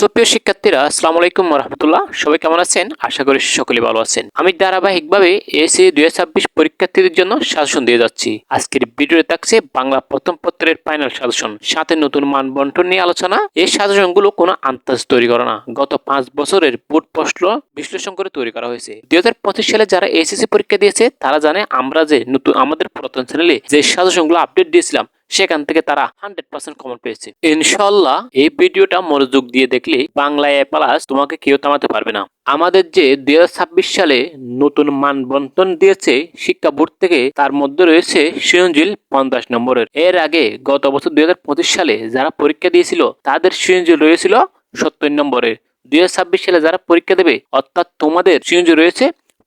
সুপ্রিয় শিক্ষার্থীরা, আসসালামু আলাইকুম রহমতুল্লাহ সবাই কেমন আছেন? আশা করি সকলে ভালো আছেন। আমি ধারাবাহিকভাবে এসি দুই ছাব্বিশ পরীক্ষার্থীদের জন্য সাজেশন দিয়ে যাচ্ছি। আজকের ভিডিওতে থাকছে বাংলা প্রথম পত্রের ফাইনাল সাজেশন। সাথে নতুন মান বন্টন নিয়ে আলোচনা। এই সাজেশনগুলো কোনো আন্দাজ তৈরি করে না। গত পাঁচ বছরের বোর্ড প্রশ্ন বিশ্লেষণ করে তৈরি করা হয়েছে। দুই হাজার পঁচিশ সালে যারা এসএসসি পরীক্ষা দিয়েছে, তারা জানে আমরা যে নতুন আমাদের পুরাতন চ্যানেলে যে সাজেশনগুলো আপডেট দিয়েছিলাম সেখান থেকে তারা হান্ড্রেড পার্সেন্ট কমন পেয়েছে। ইনশাল্লাহ এই ভিডিওটা মনোযোগ দিয়ে দেখলে বাংলায় এ প্লাস তোমাকে কেউ থামাতে পারবে না। আমাদের যে দুই হাজার ছাব্বিশ সালে নতুন মান বন্টন দিয়েছে শিক্ষা বোর্ড থেকে, তার মধ্যে রয়েছে সৃজনশীল পঞ্চাশ নম্বরের। এর আগে গত বছর দুই হাজার পঁচিশ সালে যারা পরীক্ষা দিয়েছিল, তাদের সৃজনশীল রয়েছিল সত্তর নম্বরের। দুই হাজার ছাব্বিশ সালে যারা পরীক্ষা দেবে, অর্থাৎ তোমাদের সৃজনশীল রয়েছে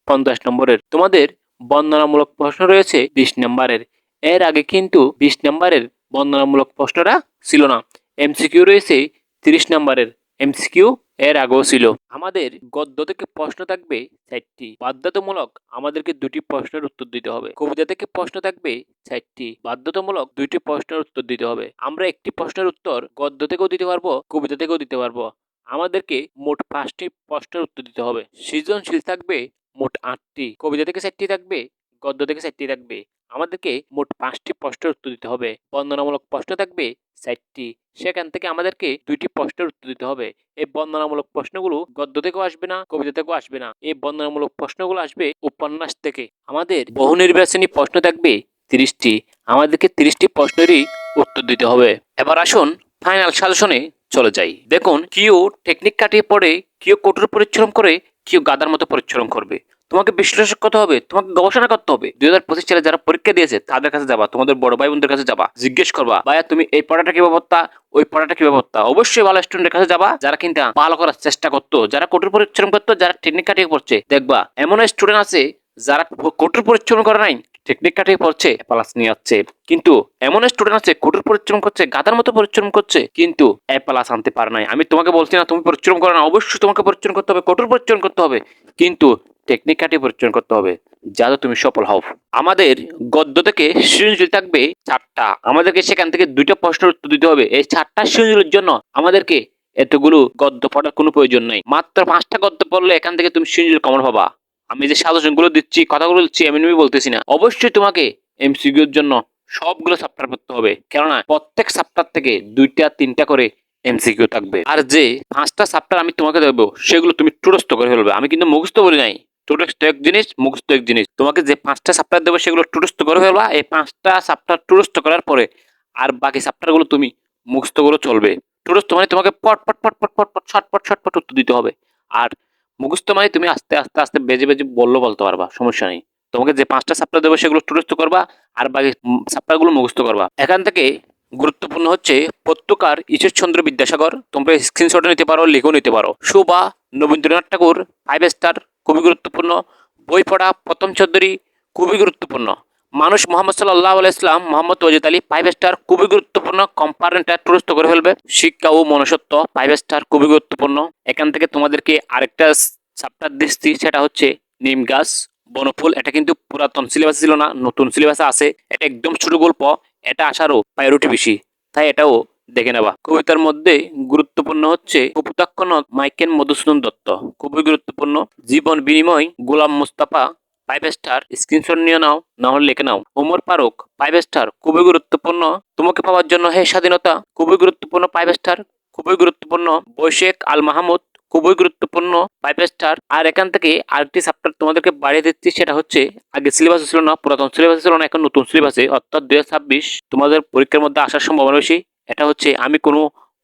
পঞ্চাশ নম্বরের। তোমাদের বর্ণনামূলক প্রশ্ন রয়েছে বিশ নম্বরের। এর আগে কিন্তু বিশ নম্বরের বর্ণনামূলক প্রশ্নটা ছিল না। এমসিকিউ রয়েছে তিরিশ নম্বরের। এমসিকিউ এর আগেও ছিল। আমাদের গদ্য থেকে প্রশ্ন থাকবে চারটি। বাধ্যতামূলক আমাদেরকে দুটি প্রশ্নের উত্তর দিতে হবে। কবিতা থেকে প্রশ্ন থাকবে চারটি। বাধ্যতামূলক দুইটি প্রশ্নের উত্তর দিতে হবে। আমরা একটি প্রশ্নের উত্তর গদ্য থেকেও দিতে পারব, কবিতা থেকেও দিতে পারব। আমাদেরকে মোট পাঁচটি প্রশ্নের উত্তর দিতে হবে। সৃজনশীল থাকবে মোট আটটি। কবিতা থেকে চারটি থাকবে, গদ্য থেকে চারটি থাকবে। আমাদেরকে মোট পাঁচটি প্রশ্নের উত্তর দিতে হবে। বর্ণনামূলক প্রশ্ন থাকবে চারটি। সেখান থেকে আমাদেরকে দুইটি প্রশ্নের উত্তর দিতে হবে। এই বর্ণনামূলক প্রশ্নগুলো গদ্য থেকেও আসবে না, কবিতা থেকেও আসবে না। এই বর্ণনামূলক প্রশ্নগুলো আসবে উপন্যাস থেকে। আমাদের বহু নির্বাচনী প্রশ্ন থাকবে তিরিশটি। আমাদেরকে তিরিশটি প্রশ্নেরই উত্তর দিতে হবে। এবার আসুন ফাইনাল সাজেশনে চলে যাই। দেখুন কেউ টেকনিক কাটিয়ে পড়ে কেউ কঠোর পরিশ্রম করে কেউ গাদার মতো পরিশ্রম করবে। তোমাকে বিশ্লেষণ করতে হবে, তোমাকে গবেষণা করতে হবে। দুই হাজার পঁচিশ সালে যারা পরীক্ষা দিয়েছে, তাদের কাছে যাবা, তোমাদের বড় ভাই বোনদের কাছে যাবা, জিজ্ঞেস করবা, ভাইয়া, তুমি এই পড়াটা কি ব্যবস্থা ওই পড়াটা কি ব্যবস্থা অবশ্যই ভালো স্টুডেন্টের কাছে যাবা, যারা কিন্তু ভালো করার চেষ্টা করতো, যারা কঠোর পরিশ্রম করতো, যারা টেকনিক কাটিয়ে পড়ছে, দেখবা, এমন স্টুডেন্ট আছে, যারা কঠোর পরিশ্রম করে নাই টেকনিক কাটিয়ে পড়ছে প্লাস নিয়ে যাচ্ছে। কিন্তু এমন স্টুডেন্ট আছে, কঠোর পরিশ্রম করছে গাদার মতো পরিশ্রম করছে, কিন্তু এ প্লাস আনতে পারে নাই। আমি তোমাকে বলছি না, তুমি পরিশ্রম করো না। অবশ্যই তোমাকে পরিশ্রম করতে হবে, কঠোর পরিশ্রম করতে হবে, কিন্তু টেকনিক পরিশ্রম করতে হবে যাতে তুমি সফল হও। আমাদের গদ্য থেকে সৃজনশীল থাকবে চারটা। আমাদেরকে সেখান থেকে দুইটা প্রশ্নের উত্তর দিতে হবে। এই চারটা সৃজনশীলের জন্য আমাদেরকে এতগুলো গদ্য পড়ার কোনো প্রয়োজন নাই। মাত্র পাঁচটা গদ্য পড়লে এখান থেকে তুমি সৃজনশীল কমন পাবা। আমি যে সাজেশনগুলো দিচ্ছি, কথাগুলো দিচ্ছি এমনি বলতেছি না। অবশ্যই তোমাকে এমসিকিউর জন্য সবগুলো চ্যাপ্টার পড়তে হবে। কেননা প্রত্যেক চ্যাপ্টার থেকে দুইটা, তিনটা করে এমসিকিউ থাকবে। আর যে পাঁচটা চ্যাপ্টার আমি তোমাকে দেবো, সেগুলো তুমি টুরস্ত করে ফেলবে। আমি কিন্তু মুখস্থ বলি নাই। টুরস্ত এক জিনিস, মুখস্থ এক জিনিস। তোমাকে যে পাঁচটা চ্যাপ্টার দেবো, সেগুলো টুরস্ত করে ফেলবা। এই পাঁচটা চ্যাপ্টার টুরস্ত করার পরে আর বাকি চ্যাপ্টারগুলো তুমি মুখস্থ করে চলবে। টুরস্ত মানে তোমাকে পট পট পট পট পট পট ছটপট ছটপট উত্তর দিতে হবে। আর মুখস্থ মানে তুমি আস্তে আস্তে আস্তে বেজে বেজে বলল বলতে পারবা, সমস্যা নেই। তোমাকে যে পাঁচটা চ্যাপ্টার দেবো, সেগুলো টুরস্ত করবা আর বাকি চ্যাপ্টারগুলো মুখস্থ করবা। এখান থেকে গুরুত্বপূর্ণ হচ্ছে পত্রকার ঈশ্বরচন্দ্র বিদ্যাসাগর, তোমরা স্ক্রিনশট নিতে পারো, লিখেও নিতে পারো। শোভা রবীন্দ্রনাথ ঠাকুর ফাইভ স্টার খুবই গুরুত্বপূর্ণ। বই পড়া প্রথম চৌধুরী, খুবই গুরুত্বপূর্ণ। মানুষ মোহাম্মদ সাল্লাহ ইসলাম মোহাম্মদ ওয়াজিদ আলী ফাইভ স্টার খুবই গুরুত্বপূর্ণ। কম্পারেন্টটা টুরস্ত করে ফেলবে। শিক্ষা ও মনুষ্যত্ব ফাইভ স্টার খুবই গুরুত্বপূর্ণ। এখান থেকে তোমাদেরকে আরেকটা চ্যাপ্টার দৃষ্টি সেটা হচ্ছে নিম গাছ, বনফুল। এটা কিন্তু পুরাতন সিলেবাস ছিল না, নতুন সিলেবাসে আছে। এটা একদম ছোট গল্প, এটা আসারও প্রায়োরিটি বেশি। তাই এটাও দেখে নেবা। কবিতার মধ্যে গুরুত্বপূর্ণ হচ্ছে কপুতাক্ষণ মাইকেন মধুসূদন দত্ত। খুবই গুরুত্বপূর্ণ। জীবন বিনিময় Golam Mustafa five star screenshot নিয়ে নাও, না হলে লিখে নাও। ওমর ফারুক ফাইভ স্টার খুবই গুরুত্বপূর্ণ। তোমাকে পাওয়ার জন্য হে স্বাধীনতা, খুবই গুরুত্বপূর্ণ ফাইভ স্টার খুবই গুরুত্বপূর্ণ। বৈশেখ আল মাহমুদ, খুবই গুরুত্বপূর্ণ ফাইভ স্টার আর এখান থেকে আরেকটি চ্যাপ্টার তোমাদেরকে বাড়িয়ে দিচ্ছি, সেটা হচ্ছে আগে সিলেবাস ছিল না, পুরাতন সিলেবাস ছিল না, এখন নতুন সিলেবাসে অর্থাৎ ছাব্বিশ তোমাদের পরীক্ষার মধ্যে আসার সম্ভাবনা বেশি। এটা হচ্ছে আমি কোনো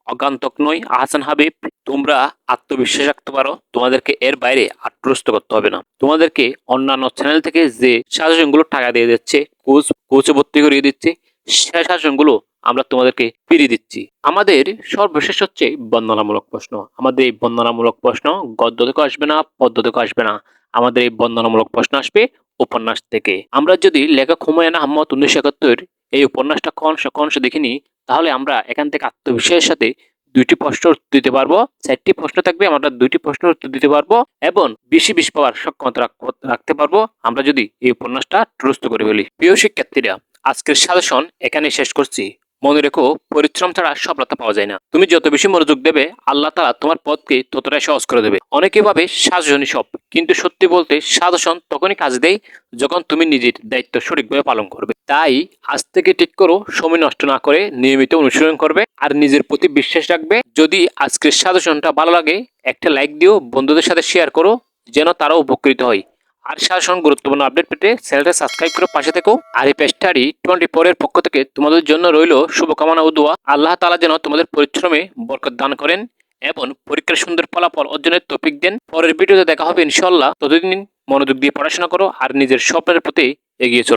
অজ্ঞান্তক নই, আহসান হাবিব, তোমরা আত্মবিশ্বাস রাখতে পারো, তোমাদেরকে এর বাইরে আত্মস্থ করতে হবে না। তোমাদেরকে অন্যান্য চ্যানেল থেকে যে সাজেশনগুলো টাকা দিয়ে দিচ্ছে, কোচ, কোচে ভর্তি করিয়ে দিচ্ছে সেই সাজেশনগুলো আমরা তোমাদেরকে ফিরিয়ে দিচ্ছি। আমাদের সর্বশেষ হচ্ছে বন্দনামূলক প্রশ্ন। আমাদের এই বন্দনামূলক প্রশ্ন গদ্য থেকে আসবে না পদ্য থেকে আসবে না। আমাদের এই বন্দনামূলক প্রশ্ন আসবে উপন্যাস থেকে। আমরা যদি লেখক হুমায়ুন আহমদ উনিশশো একাত্তর এই উপন্যাসটা কংস কংস দেখিনি তাহলে আমরা এখান থেকে আত্মবিশ্বাসের সাথে দুইটি প্রশ্ন উত্তর দিতে পারব, চারটি প্রশ্ন থাকবে, আমরা দুইটি প্রশ্ন উত্তর দিতে পারব এবং বেশি বেশি পাওয়ার সক্ষমতা রাখতে পারব। আমরা যদি এই উপন্যাসটা ট্রুস্ত করে ফেলি। প্রিয় শিক্ষার্থীরা, আজকের সাজেশন এখানে শেষ করছি। মনে রেখো, পরিশ্রম ছাড়া সফলতা পাওয়া যায় না। তুমি যত বেশি মনোযোগ দেবে, আল্লাহ তাআলা তোমার পথকে ততটাই সহজ করে দেবে। অনেকে ভাবে সাজনই সব, কিন্তু সত্যি বলতে সাজেশন তখনই কাজ দেয় যখন তুমি নিজের দায়িত্ব সঠিকভাবে পালন করবে। তাই আজ থেকে ঠিক করো, সময় নষ্ট না করে নিয়মিত অনুশীলন করবে আর নিজের প্রতি বিশ্বাস রাখবে। যদি আজকের সাজেশনটা ভালো লাগে, একটা লাইক দিও, বন্ধুদের সাথে শেয়ার করো, যেন তারাও উপকৃত হয়। আর শাসন গুরুত্বপূর্ণ আপডেট পেতে চ্যানেলটা সাবস্ক্রাইব করে পাশে থেকো। আর এই পেস্টারি টোয়েন্টি ফোর এর পক্ষ থেকে তোমাদের জন্য রইল শুভকামনা ও দোয়া। আল্লাহ তালা যেন তোমাদের পরিশ্রমে বরকত দান করেন এবং পরীক্ষার সুন্দর ফলাফল অর্জনের টপিক দেন। পরের ভিডিওতে দেখা হবে ইনশাল্লাহ ততদিন মনোযোগ দিয়ে পড়াশোনা করো আর নিজের স্বপ্নের প্রতি এগিয়ে চলো।